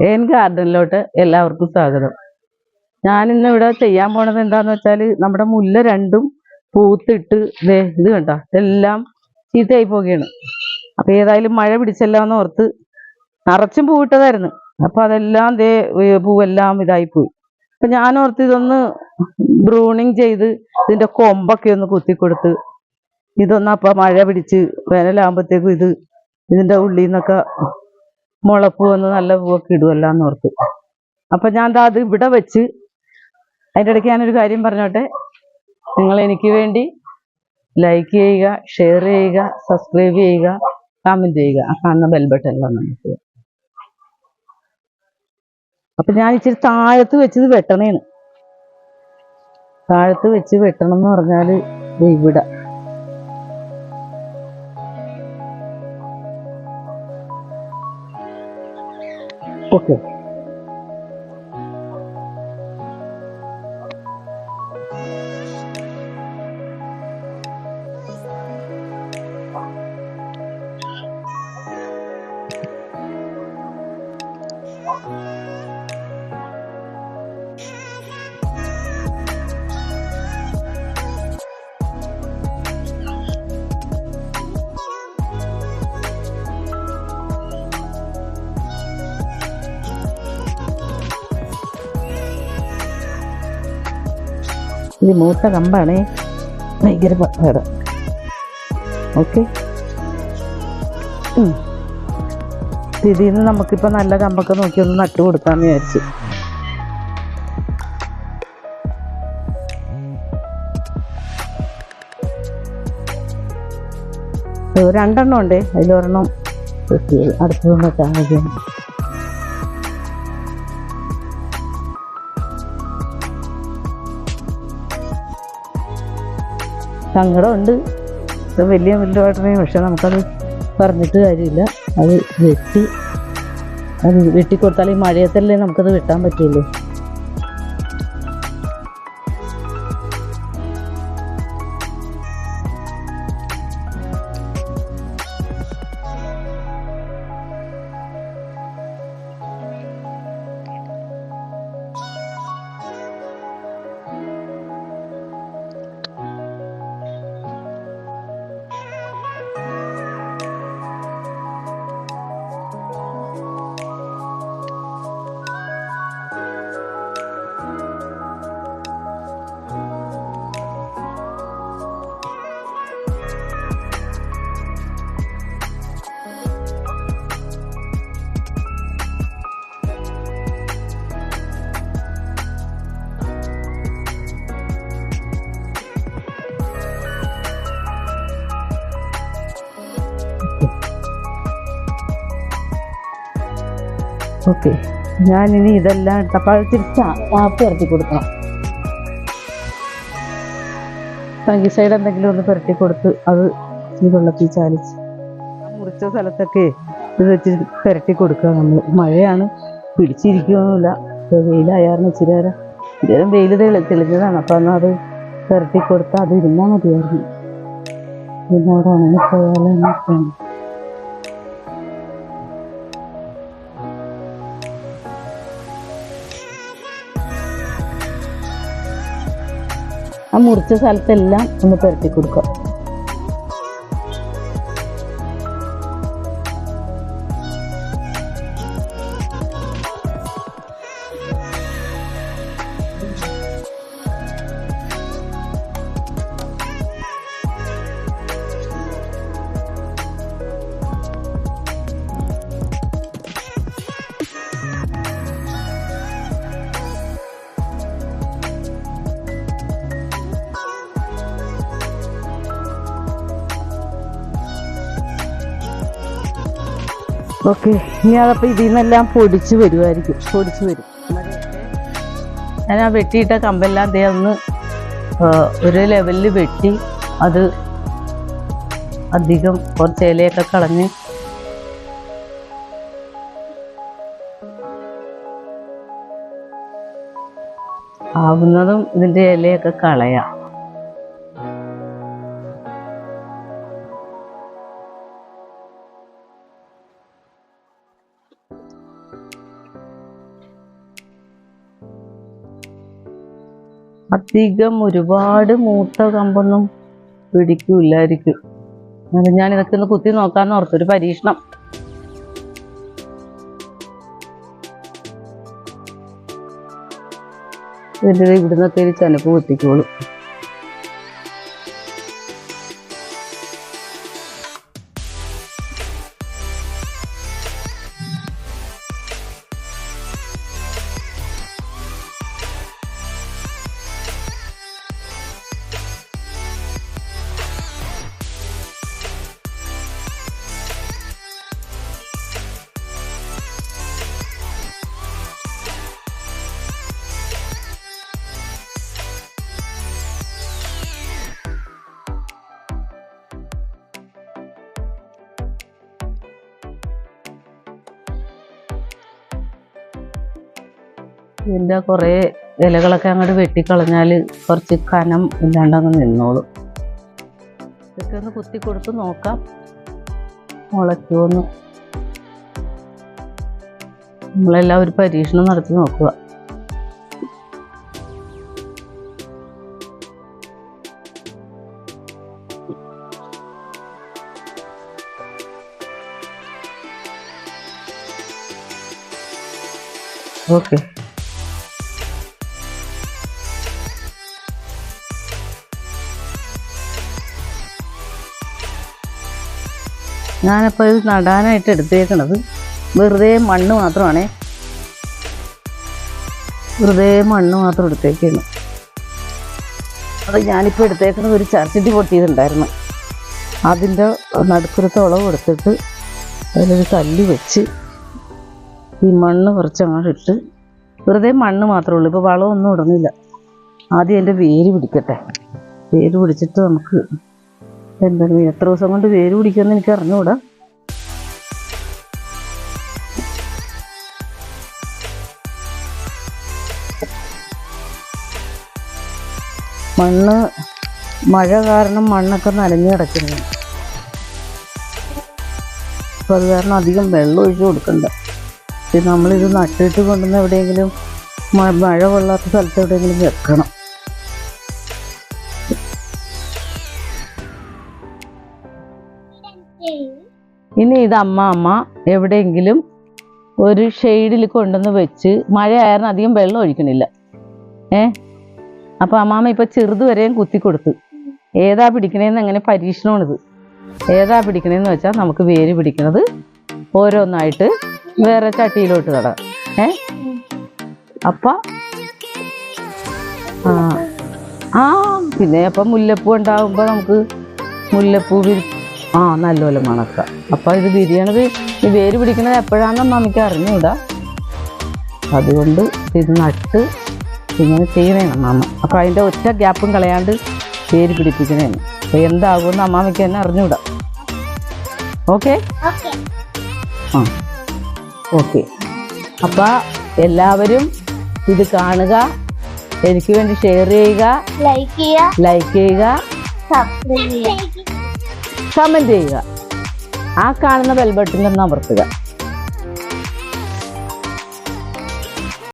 ഏൻ ഗാർഡനിലോട്ട് എല്ലാവർക്കും സ്വാഗതം. ഞാൻ ഇന്ന് ഇവിടെ ചെയ്യാൻ പോണത് എന്താന്ന് വെച്ചാൽ നമ്മുടെ മുല്ല രണ്ടും പൂത്തിട്ട് ദേ ഇത് കണ്ട? എല്ലാം ചീത്തയായി പോവുകയാണ്. അപ്പൊ ഏതായാലും മഴ പിടിച്ചല്ലോ എന്ന് ഓർത്ത് നിറച്ചും പൂവിട്ടതായിരുന്നു. അപ്പൊ അതെല്ലാം ദേ പൂവെല്ലാം ഇതായി പോയി. അപ്പൊ ഞാൻ ഓർത്ത് ഇതൊന്ന് ബ്രൂണിങ് ചെയ്ത് ഇതിന്റെ കൊമ്പൊക്കെ ഒന്ന് കുത്തിക്കൊടുത്ത് ഇതൊന്ന് അപ്പൊ മഴ പിടിച്ച് വേനലാകുമ്പോഴത്തേക്കും ഇത് ഇതിന്റെ ഉള്ളിൽ നിന്നൊക്കെ മുളപ്പ് വന്ന് നല്ല പൂവൊക്കെ ഇടുമല്ലോ എന്ന് ഓർത്ത്. അപ്പൊ ഞാൻ ദാ അത് ഇവിടെ വെച്ച് അതിന്റെ ഇടയ്ക്ക് ഞാനൊരു കാര്യം പറഞ്ഞോട്ടെ? നിങ്ങൾ എനിക്ക് വേണ്ടി ലൈക്ക് ചെയ്യുക ഷെയർ ചെയ്യുക സബ്സ്ക്രൈബ് ചെയ്യുക കമന്റ് ചെയ്യുക. ആ കാണുന്ന ബെൽ ബട്ടണിലാണ് നമുക്ക്. അപ്പൊ ഞാൻ ഇച്ചിരി താഴത്ത് വെച്ചത് വെട്ടണേന്ന്. താഴത്ത് വെച്ച് വെട്ടണം എന്ന് പറഞ്ഞാൽ ദേ ഇവിടെ. ഓക്കെ ഇത് മൂത്ത കമ്പാണേ. ഭയങ്കര പാട ഓക്കെ. ഇതിൽ നിന്ന് നമുക്കിപ്പോൾ നല്ല കമ്പൊക്കെ നോക്കി ഒന്ന് നട്ടു കൊടുക്കാമെന്ന് വിചാരിച്ചു. രണ്ടെണ്ണം ഉണ്ട്. അതിലൊരെണ്ണം വെട്ടിയത് അടുത്തതൊന്നും വെച്ചാൽ സങ്കടമുണ്ട്. ഇത് വലിയ വലുതായിട്ടേ പക്ഷെ നമുക്കത് പറഞ്ഞിട്ട് കാര്യമില്ല. അത് വെട്ടി അത് വെട്ടിക്കൊടുത്താൽ ഈ മഴയത്തല്ലേ നമുക്കത് വെട്ടാൻ പറ്റുള്ളൂ. ഓക്കെ. ഇനി ഇതെല്ലാം എടുത്തപ്പോൾ അത് തിരിച്ച് ആപ്പ് ഇറക്കി കൊടുക്കണം. സൈഡ് എന്തെങ്കിലും ഒന്ന് പുരട്ടി കൊടുത്ത് അത് ഈ വെള്ളത്തിൽ ചാലിച്ച്. മുറിച്ച സ്ഥലത്തൊക്കെ ഇത് വെച്ച് പുരട്ടി കൊടുക്കുക നമ്മൾ മഴയാണ് പിടിച്ചിരിക്കുകയൊന്നുമില്ല ഇപ്പോൾ വെയിലായായിരുന്നു ഇച്ചിരി നേരം. നേരം വെയിൽ തെളി തെളിഞ്ഞതാണ്. അപ്പം എന്നാൽ അത് പുരട്ടി കൊടുത്താൽ അത് ഇരുന്നാൽ മതിയായിരുന്നു. പിന്നെ അവിടെ ഉണങ്ങിപ്പോയാലോ ആ മുറിച്ച സ്ഥലത്തെല്ലാം ഒന്ന് പുരട്ടി കൊടുക്കുക. ഓക്കെ ഇനി അതപ്പോൾ ഇതിൽ നിന്നെല്ലാം പൊടിച്ച് വരുമായിരിക്കും പൊടിച്ച് വരും. ഞാൻ ആ വെട്ടിയിട്ട കമ്പെല്ലാം ദേ ഒന്ന് ഒരു ലെവലിൽ വെട്ടി അത് അധികം കുറച്ച് ഇലയൊക്കെ കളഞ്ഞ് ആവുന്നതും ഇതിന്റെ ഇലയൊക്കെ കളയാം. അധികം ഒരുപാട് മൂത്ത കമ്പൊന്നും പിടിക്കൂലായിരിക്കും അത് ഞാൻ ഇതൊക്കെ ഒന്ന് കുത്തി നോക്കാന്ന് ഓർത്തൊരു പരീക്ഷണം. ഇവിടുന്നൊക്കെ ഒരു ചെനപ്പ് കുത്തിക്കോളും. ഇതിന്റെ കുറേ ഇലകളൊക്കെ അങ്ങോട്ട് വെട്ടിക്കളഞ്ഞാൽ കുറച്ച് കനം ഇല്ലാണ്ട് അങ്ങ് നിന്നോളും. ഇതൊക്കെ ഒന്ന് കുത്തി കൊടുത്ത് നോക്കാം. മുളയ്ക്കുമെന്ന് നമ്മളെല്ലാം ഒരു പരീക്ഷണം നടത്തി നോക്കുക. ഓക്കെ. ഞാനിപ്പോൾ ഇത് നടാനായിട്ട് എടുത്തേക്കണത് വെറുതെ മണ്ണ് മാത്രമാണേ. വെറുതെ മണ്ണ് മാത്രം എടുത്തേക്കാണ്. അത് ഞാനിപ്പോൾ എടുത്തേക്കുന്നത് ഒരു ചർച്ചിട്ടി പൊട്ടിയതുണ്ടായിരുന്നു. അതിന്റെ നടുക്കുരത്തെ ഉളവ് എടുത്തിട്ട് അതിലൊരു കല്ല് വെച്ച് ഈ മണ്ണ് കുറച്ച് അങ്ങോട്ട് ഇട്ട് വെറുതെ മണ്ണ് മാത്രമേ ഉള്ളൂ. ഇപ്പോൾ വളമൊന്നും ഇടുന്നില്ല. ആദ്യം എന്റെ വേര് പിടിക്കട്ടെ. വേര് പിടിച്ചിട്ട് നമുക്ക് എന്താണ് എത്ര ദിവസം കൊണ്ട് വേര് പിടിക്കുമെന്ന് എനിക്ക് അറിഞ്ഞുകൂടാ മണ്ണ് മഴ കാരണം മണ്ണൊക്കെ നനഞ്ഞു കിടക്കുന്നു. അപ്പോൾ അത് കാരണം അധികം വെള്ളം ഒഴിച്ച് കൊടുക്കണ്ട. നമ്മളിത് നട്ടിട്ട് കൊണ്ടുവന്ന് എവിടെയെങ്കിലും മഴ കൊള്ളാത്ത സ്ഥലത്ത് എവിടെയെങ്കിലും വെക്കണം. ഇനി ഇത് അമ്മ അമ്മ എവിടെയെങ്കിലും ഒരു ഷെയ്ഡിൽ കൊണ്ടുവന്ന് വെച്ച് മഴ ആയിരുന്നു അധികം വെള്ളം ഒഴിക്കണില്ല. ഏ? അപ്പോൾ അമ്മാമ്മ ഇപ്പോൾ ചെറുത് വരെയും കുത്തി ഏതാ പിടിക്കണേന്ന് അങ്ങനെ പരീക്ഷണമാണിത്? ഏതാ പിടിക്കണേന്ന് വെച്ചാൽ നമുക്ക് വേര് പിടിക്കണത് ഓരോന്നായിട്ട് വേറെ ചട്ടിയിലോട്ട് തടാം ഏ? അപ്പം ആ പിന്നെ അപ്പം മുല്ലപ്പൂ ഉണ്ടാകുമ്പോൾ നമുക്ക് മുല്ലപ്പൂ ആ നല്ലപോലെ മണക്കാം. അപ്പോൾ ഇത് തിരിയണത് ഈ വേര് പിടിക്കുന്നത് എപ്പോഴാണെന്ന് മമ്മിക്ക് അറിഞ്ഞൂടാ. അതുകൊണ്ട് ഇത് നട്ട് ഇങ്ങനെ ചെയ്യണേണം മാമ അപ്പോൾ അതിന്റെ ഒറ്റ ഗ്യാപ്പും കളയാണ്ട് വേര് പിടിപ്പിക്കണേന്ന് അപ്പോൾ എന്താകുമെന്ന് അമ്മാമയ്ക്ക് തന്നെ അറിഞ്ഞൂടാ. ഓക്കെ? ഓക്കെ. ആ ഓക്കെ. അപ്പോൾ എല്ലാവരും ഇത് കാണുക. എനിക്ക് വേണ്ടി ഷെയർ ചെയ്യുക. ലൈക്ക് ചെയ്യുക. ലൈക്ക് ചെയ്യുക. സബ്സ്ക്രൈബ് ചെയ്യുക. കമന്റ് ചെയ്യുക. ആ കാണുന്ന ബെൽ നിന്ന് ഒന്ന് അമർത്തുക.